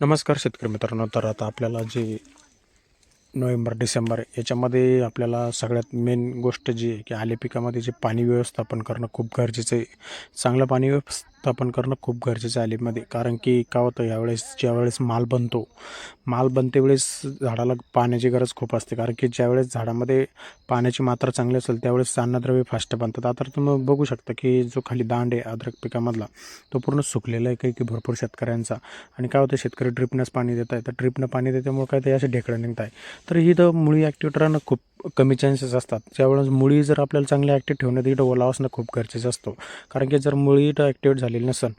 नमस्कार शेतकरी मित्रांनो तर आता आपल्याला जे नोव्हेंबर डिसेंबर याच्यामध्ये आपल्याला सगळ्यात मेन गोष्ट जी आहे की आले पिकामध्ये जे पाणी व्यवस्थापन करणं खूप गरजेचं आहे. चांगलं पाणी व्यवस्थापन करणं खूप गरजेचं आहे आलेमध्ये कारण की काय होतं यावेळेस ज्यावेळेस माल बनतो माल बनते वेळेस झाडाला पाण्याची गरज खूप असते. कारण की ज्यावेळेस झाडामध्ये पाण्याची मात्रा चांगली असेल त्यावेळेस अन्नद्रव्य फास्ट बनतात. आता तुम्ही बघू शकता की जो खाली दांड आहे अद्रक पिकामधला तो पूर्ण सुकलेला आहे काही की भरपूर शेतकऱ्यांचा. आणि काय होतं शेतकरी ड्रिपनंच पाणी देत आहे. तर ड्रिपनं पाणी देत्यामुळे काय ते असे ढेकळं निघत आहे तर ही तर मुळी ॲक्टिव्ह खूप कमी चान्सेस असतात. ज्यावेळेस मुळी जर आपल्याला चांगली ॲक्टिव्ह ठेवण्यात इथं ओलावा असणं खूप गरजेचं असतो. कारण की जर मुळी इथं ॲक्टिवेट झालेली नसेल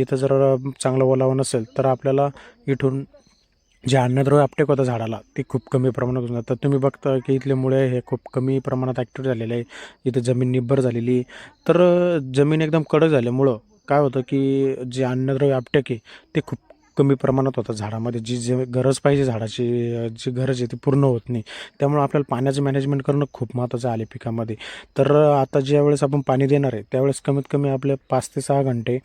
इथं जर चांगलं ओलावा नसेल तर आपल्याला इथून जे अन्नद्रव्य आपटेक होतं झाडाला ते खूप कमी प्रमाणात होऊन जातं. तर तुम्ही बघता की इथले मुळे हे खूप कमी प्रमाणात ॲक्टिव्ह झालेले आहे. इथं जमीन निब्बर झालेली तर जमीन एकदम कडक झाल्यामुळं काय होतं की जे अन्नद्रव्य आपटेक आहे ते खूप कमी प्रमाणात होतं झाडामध्ये. जी जे गरज पाहिजे झाडाची जी गरज आहे ती पूर्ण होत नाही. त्यामुळं आपल्याला पाण्याचं मॅनेजमेंट करणं खूप महत्त्वाचं आले पिकामध्ये. तर आता ज्या वेळेस आपण पाणी देणार आहे त्यावेळेस कमीत कमी आपले पाच ते सहा घंटे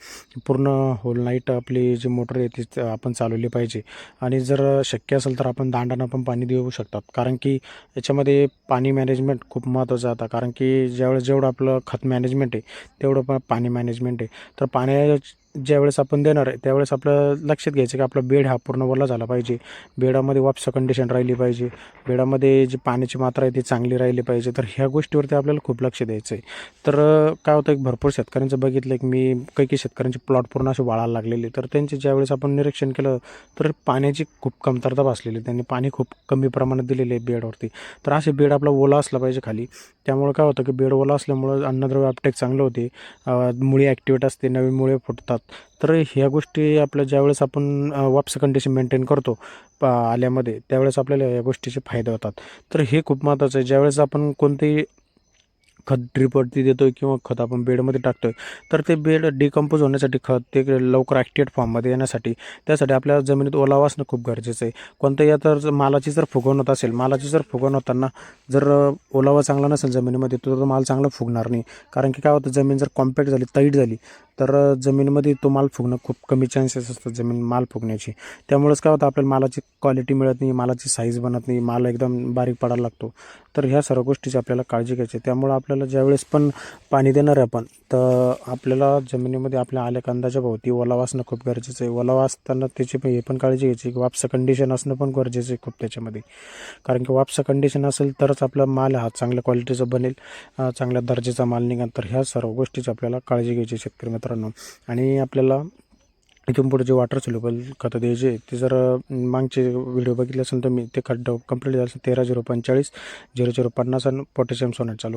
पूर्ण होल नाईट आपली जी मोटर आहे ती आपण चालवली पाहिजे. आणि जर शक्य असेल तर आपण दांडानं पण पाणी देऊ शकतात. कारण की याच्यामध्ये पाणी मॅनेजमेंट खूप महत्त्वाचं आता. कारण की ज्यावेळेस जेवढं आपलं खत मॅनेजमेंट आहे तेवढं पण पाणी मॅनेजमेंट आहे. तर पाण्या ज्यावेळेस आपण देणार आहे त्यावेळेस आपलं लक्षात घ्यायचं की आपला बेड हा पूर्ण ओला झाला पाहिजे. बेडामध्ये वापस कंडिशन राहिली पाहिजे. बेडामध्ये जी पाण्याची मात्रा आहे ती चांगली राहिली पाहिजे. तर ह्या गोष्टीवरती आपल्याला खूप लक्ष द्यायचं आहे तर काय होतं एक भरपूर शेतकऱ्यांचं बघितलं की मी काही काही शेतकऱ्यांचे प्लॉट पूर्ण असे वाळायला लागलेले. तर त्यांचे ज्यावेळेस आपण निरीक्षण केलं तर पाण्याची खूप कमतरता भासलेली त्यांनी पाणी खूप कमी प्रमाणात दिलेले आहे बेडवरती. तर असे बेड आपला ओला असला पाहिजे खाली. त्यामुळे काय होतं की बेड ओला असल्यामुळं अन्नद्रव्य अपटेक चांगलं होते. मुळी ॲक्टिवेट असते नवीन मुळे फुटतात. तर ह्या गोष्टी आपल्या ज्यावेळेस आपण वापस कंडिशन मेंटेन करतो आल्यामध्ये त्यावेळेस आपल्याला या गोष्टीचे फायदे होतात. तर हे खूप महत्त्वाचं आहे. ज्यावेळेस आपण कोणतेही खत ड्रिपवरती देतो आहे किंवा खत आपण बेडमध्ये टाकतो आहे तर ते बेड डिकम्पोज होण्यासाठी खत ते लवकर ॲक्टिवेट फॉर्ममध्ये येण्यासाठी त्यासाठी आपल्या जमिनीत ओलावा असणं खूप गरजेचं आहे. कोणत्याही या जर मालाची जर फुगवण होत असेल मालाची जर फुगवण होताना जर ओलावा चांगला नसेल जमिनीमध्ये तर तो माल चांगला फुगणार नाही. कारण की काय होतं जमीन जर कॉम्पॅक्ट झाली टाईट झाली तर जमीनमध्ये जमिनीमध्ये तो माल फुगणं खूप कमी चान्सेस असतात जमीन माल फुगण्याची. त्यामुळेच काय होतं आपल्याला मालाची क्वालिटी मिळत नाही मालाची साईज बनत नाही माल एकदम बारीक पडायला लागतो. तर ह्या सर्व गोष्टीची आपल्याला काळजी घ्यायची आहे. त्यामुळं आपल्याला ज्यावेळेस पण पाणी देणार आहे आपण तर आपल्याला जमिनीमध्ये आपल्या आल्या कांदाच्या भोवती ओलावा असणं खूप गरजेचं आहे. ओलावा असताना त्याची पण हे पण काळजी घ्यायची की वापसं कंडिशन असणं पण गरजेचं आहे खूप त्याच्यामध्ये. कारण की वापसं कंडिशन असेल तरच आपला माल हा चांगल्या क्वालिटीचा बनेल चांगल्या दर्जाचा माल निघाल. तर ह्या सर्व गोष्टीची आपल्याला काळजी घ्यायची आहे शेतकरी मित्रांनो. आणि आपल्याला इथून पुढे जे वॉटर सोल्युबल खतं द्यायचे ते जर मागचे व्हिडिओ बघितले असेल तर मी ते खड्डा कंप्लीट झालं असेल तेरा झिरो पंचेचाळीस झिरो झिरो पन्नास आणि पोटॅशियम सोनेट चालू